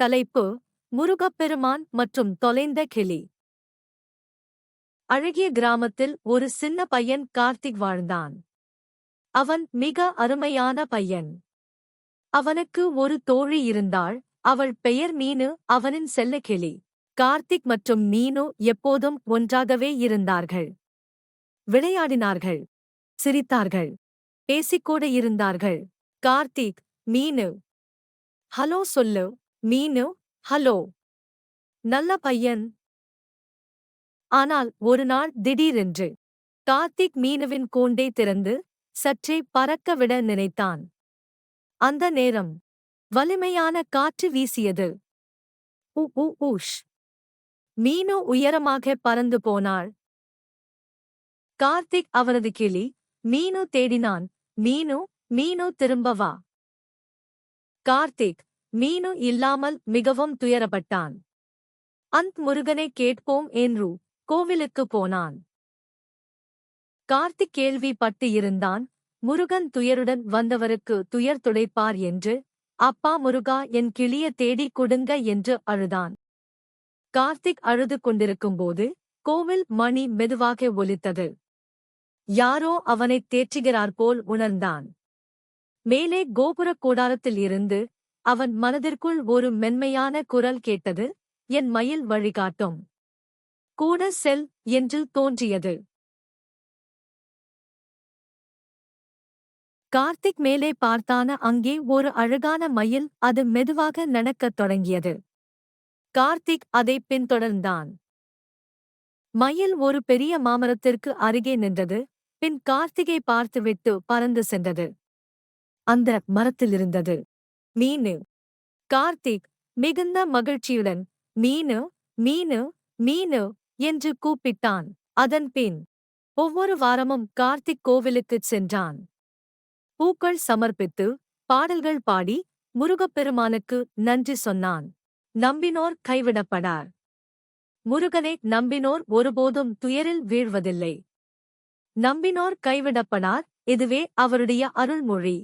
தலைப்பு முருகப்பெருமான் மற்றும் தொலைந்த கிளி. அழகிய கிராமத்தில் ஒரு சின்ன பையன் கார்த்திக் வாழ்ந்தான். அவன் மிக அருமையான பையன். அவனுக்கு ஒரு தோழி இருந்தாள். அவள் பெயர் மீனு அவனின் செல்லக்கிளி கார்த்திக் மற்றும் மீனு எப்போதும் ஒன்றாகவே இருந்தார்கள். விளையாடினார்கள். சிரித்தார்கள். பேசிக்கூட இருந்தார்கள். கார்த்திக் மீனு. ஹலோ சொல்லு மீனு ஹலோ நல்ல பையன். ஆனால் ஒரு நாள் திடீரென்று கார்த்திக் மீனுவின் கூண்டை திறந்து சற்றே பறக்கவிட நினைத்தான். அந்த நேரம் வலிமையான காற்று வீசியது. உ உ ஊஷ். மீனு உயரமாக பறந்து போனாள். கார்த்திக் அவரது கிளி மீனு தேடினான். மீனு மீனு திரும்ப வா. கார்த்திக் மீனு இல்லாமல் மிகவும் துயரப்பட்டான். அந்த் முருகனை கேட்போம் என்று கோவிலுக்கு போனான். கார்த்திக் கேள்விப்பட்டு இருந்தான் முருகன் துயருடன் வந்தவருக்கு துயர் துடைப்பார் என்று அப்பா முருகா என் கிளிய தேடி கொடுங்க என்று அழுதான். கார்த்திக் அழுது கொண்டிருக்கும்போது கோவில் மணி மெதுவாக ஒலித்தது. யாரோ அவனைத் தேற்றுகிறார் போல் உணர்ந்தான். மேலே கோபுரக் கூடாரத்தில் இருந்து அவன் மனதிற்குள் ஒரு மென்மையான குரல் கேட்டது என் மயில் வழிகாட்டும். கூட செல் என்று தோன்றியது. கார்த்திக் மேலே பார்த்தான அங்கே ஒரு அழகான மயில் அது மெதுவாக நடக்கத் தொடங்கியது. கார்த்திக் அதை பின்தொடர்ந்தான். மயில் ஒரு பெரிய மாமரத்திற்கு அருகே நின்றது பின் கார்த்திகை பார்த்துவிட்டு பறந்து சென்றது. அந்த மரத்திலிருந்தது. மீனு கார்த்திக் மிகுந்த மகிழ்ச்சியுடன் மீனு மீனு மீனு என்று கூப்பிட்டான். அதன் பின் ஒவ்வொரு வாரமும் கார்த்திக் கோவிலுக்குச் சென்றான். பூக்கள் சமர்ப்பித்து பாடல்கள் பாடி முருகப்பெருமானுக்கு நன்றி சொன்னான். நம்பினோர் கைவிடப்படார். முருகனை நம்பினோர் ஒருபோதும் துயரில் வீழ்வதில்லை. நம்பினோர் கைவிடப்படார் இதுவே அவருடைய அருள்மொழி.